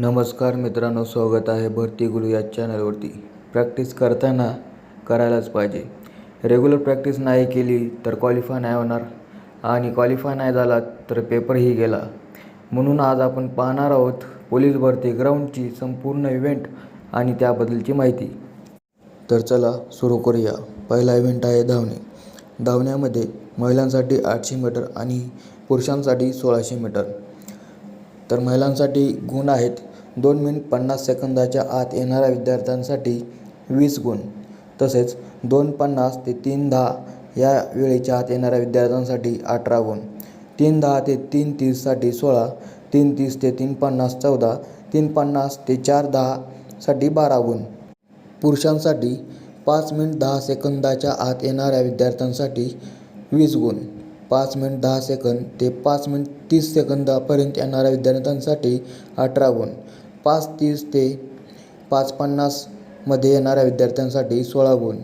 नमस्कार मित्रांनो स्वागत आहे भरती गुरु या चॅनलवरती प्रॅक्टिस करताना करायलाच पाहिजे. रेग्युलर प्रॅक्टिस नाही केली तर क्वालिफाय नाही होणार. आणि क्वालिफाय नाही झाला तर पेपरही गेला. म्हणून आज आपण पाहणार आहोत पोलीस भरती ग्राउंडची संपूर्ण इव्हेंट आणि त्याबद्दलची माहिती. तर चला सुरू करूया. पहिला इव्हेंट आहे धावणे. धावण्यामध्ये महिलांसाठी आठशे मीटर आणि पुरुषांसाठी सोळाशे मीटर. तर महिलांसाठी गुण आहेत दोन मिनिट पन्नास सेकंदाच्या आत येणाऱ्या विद्यार्थ्यांसाठी वीस गुण. तसेच दोन पन्नास ते तीन दहा या वेळेच्या आत येणाऱ्या विद्यार्थ्यांसाठी अठरा गुण. तीन दहा ते तीन तीससाठी सोळा तीन तीस ते तीन पन्नास चौदा तीन पन्नास ते चार दहासाठी बारा गुण. पुरुषांसाठी पाच मिनिट दहा सेकंदाच्या आत येणाऱ्या विद्यार्थ्यांसाठी वीस गुण. पाच मिनिट दहा सेकंद ते पाच मिनिट तीस सेकंदापर्यंत येणाऱ्या विद्यार्थ्यांसाठी अठरा गुण. पाच तीस ते पाच पन्नासमध्ये येणाऱ्या विद्यार्थ्यांसाठी सोळा गुण.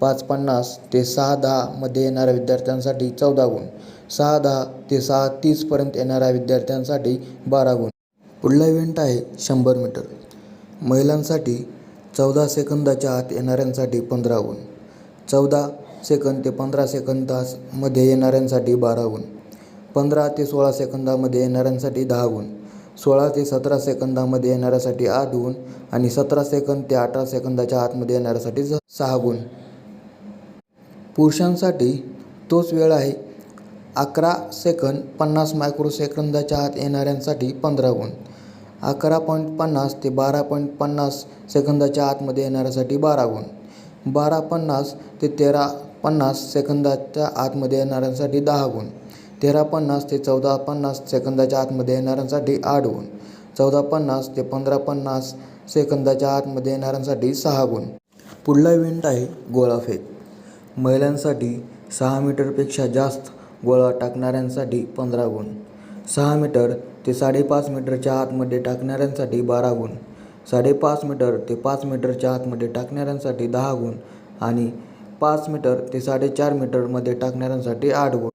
पाच पन्नास ते सहा दहामध्ये येणाऱ्या विद्यार्थ्यांसाठी चौदा गुण. सहा दहा ते सहा तीसपर्यंत येणाऱ्या विद्यार्थ्यांसाठी बारा गुण. पुढला इव्हेंट आहे शंभर मीटर महिलांसाठी चौदा सेकंदाच्या आत येणाऱ्यांसाठी पंधरा गुण. चौदा सेकंद ते पंधरा सेकंदामध्ये येणाऱ्यांसाठी बारा गुण. पंधरा ते सोळा सेकंदामध्ये येणाऱ्यांसाठी दहा गुण. सोळा ते सतरा सेकंदामध्ये येणाऱ्यासाठी आठ गुण आणि सतरा सेकंद ते अठरा सेकंदाच्या आतमध्ये येणाऱ्यासाठी सहा गुण. पुरुषांसाठी तोच वेळ आहे. अकरा सेकंद पन्नास मायक्रो सेकंदाच्या आत येणाऱ्यांसाठी पंधरा गुण. अकरा पॉईंट पन्नास ते बारा पॉईंट पन्नास सेकंदाच्या आतमध्ये येणाऱ्यासाठी बारा गुण. बारा पन्नास ते तेरा पन्नास सेकंदाच्या आतमध्ये येणाऱ्यांसाठी दहा गुण. तेरा पन्नास ते चौदा पन्नास सेकंदाच्या आतमध्ये येणाऱ्यांसाठी आठ गुण. चौदा पन्नास ते पंधरा पन्नास सेकंदाच्या आतमध्ये येणाऱ्यांसाठी सहा गुण. पुढला इव्हेंट आहे गोळाफेक महिलांसाठी सहा मीटरपेक्षा जास्त गोळा टाकणाऱ्यांसाठी पंधरा गुण. सहा मीटर ते साडेपाच मीटरच्या आतमध्ये टाकणाऱ्यांसाठी बारा गुण. साडेपाच मीटर ते पाच मीटरच्या आतमध्ये टाकणाऱ्यांसाठी दहा गुण आणि पाच मीटर ते साडेचार मीटरमध्ये टाकणाऱ्यांसाठी आठ गुण.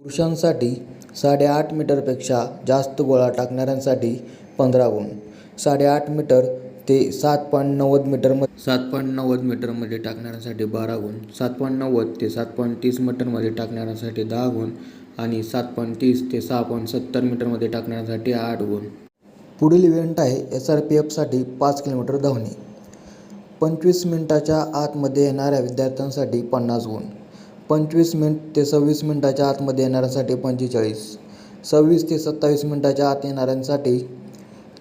पुरुषांसाठी साडेआठ मीटरपेक्षा जास्त गोळा टाकणाऱ्यांसाठी पंधरा गुण. साडेआठ मीटर ते सात पॉईंट नव्वद मीटरमध्ये सात पॉईंट नव्वद मीटरमध्ये टाकणाऱ्यांसाठी बारा गुण. सात पॉईंट नव्वद ते सात पॉईंट तीस मीटरमध्ये टाकणाऱ्यांसाठी दहा गुण आणि सात पॉईंट तीस ते सहा पॉईंट सत्तर मीटरमध्ये टाकण्यासाठी आठ गुण. पुढील इव्हेंट आहे एस आर पी एफसाठी पाच किलोमीटर धावणे. पंचवीस मिनिटाच्या आतमध्ये येणाऱ्या विद्यार्थ्यांसाठी पन्नास गुण. पंचवीस मिनिट ते सव्वीस मिनटाच्या आतमध्ये येणाऱ्यांसाठी पंचेचाळीस सव्वीस ते सत्तावीस मिनटाच्या आत येणाऱ्यांसाठी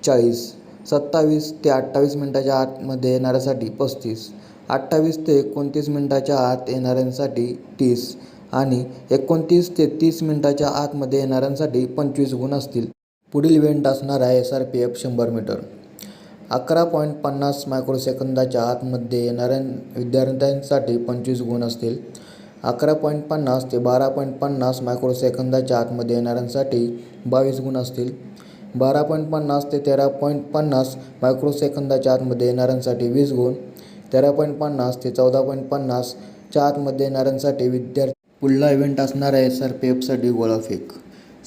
चाळीस सत्तावीस ते अठ्ठावीस मिनटाच्या आतमध्ये येणाऱ्यासाठी पस्तीस अठ्ठावीस ते एकोणतीस मिनटाच्या आत येणाऱ्यांसाठी तीस आणि एकोणतीस ते तीस मिनटाच्या आतमध्ये येणाऱ्यांसाठी पंचवीस गुण असतील. पुढील इव्हेंट असणार आहे एस आर पी एफ शंभर मीटर. अकरा पॉईंट पन्नास मायक्रोसेकंदाच्या आतमध्ये येणाऱ्या विद्यार्थ्यांसाठी पंचवीस गुण असतील. अकरा पॉईंट पन्नास ते बारा पॉईंट पन्नास मायक्रोसेकंदाच्या आतमध्ये येणाऱ्यांसाठी बावीस गुण असतील. बारा पॉईंट पन्नास ते तेरा पॉईंट पन्नास मायक्रोसेकंदाच्या आतमध्ये येणाऱ्यांसाठी वीस गुण. तेरा पॉईंट पन्नास ते चौदा पॉईंट पन्नासच्या आतमध्ये येणाऱ्यांसाठी विद्यार्थी पुढला इव्हेंट असणार आहे एस आर पी एफसाठी गोळाफेक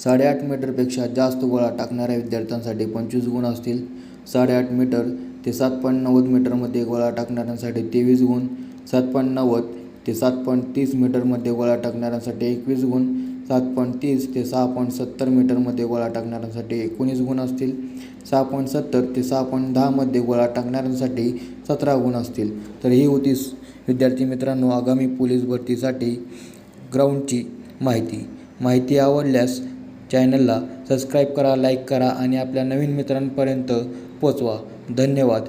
साडेआठ मीटरपेक्षा जास्त गोळा टाकणाऱ्या विद्यार्थ्यांसाठी पंचवीस गुण असतील. साडेआठ मीटर ते सात पॉईंट नव्वद मीटरमध्ये गोळा टाकणाऱ्यांसाठी तेवीस गुण. सात पॉईंट नव्वद ते सात पॉईंट तीस मीटरमध्ये गोळा टाकणाऱ्यांसाठी एकवीस गुण सात पॉईंट तीस ते सहा पॉईंट सत्तर मीटरमध्ये गोळा टाकणाऱ्यांसाठी एकोणीस गुण असतील. सहा पॉईंट सत्तर ते सहा पॉईंट दहामध्ये गोळा टाकणाऱ्यांसाठी सतरा गुण असतील. तर ही होती विद्यार्थी मित्रांनो आगामी पोलीस भरतीसाठी ग्राउंडची माहिती. माहिती आवडल्यास चॅनलला सबस्क्राईब करा लाईक करा आणि आपल्या नवीन मित्रांपर्यंत पोचवा. धन्यवाद.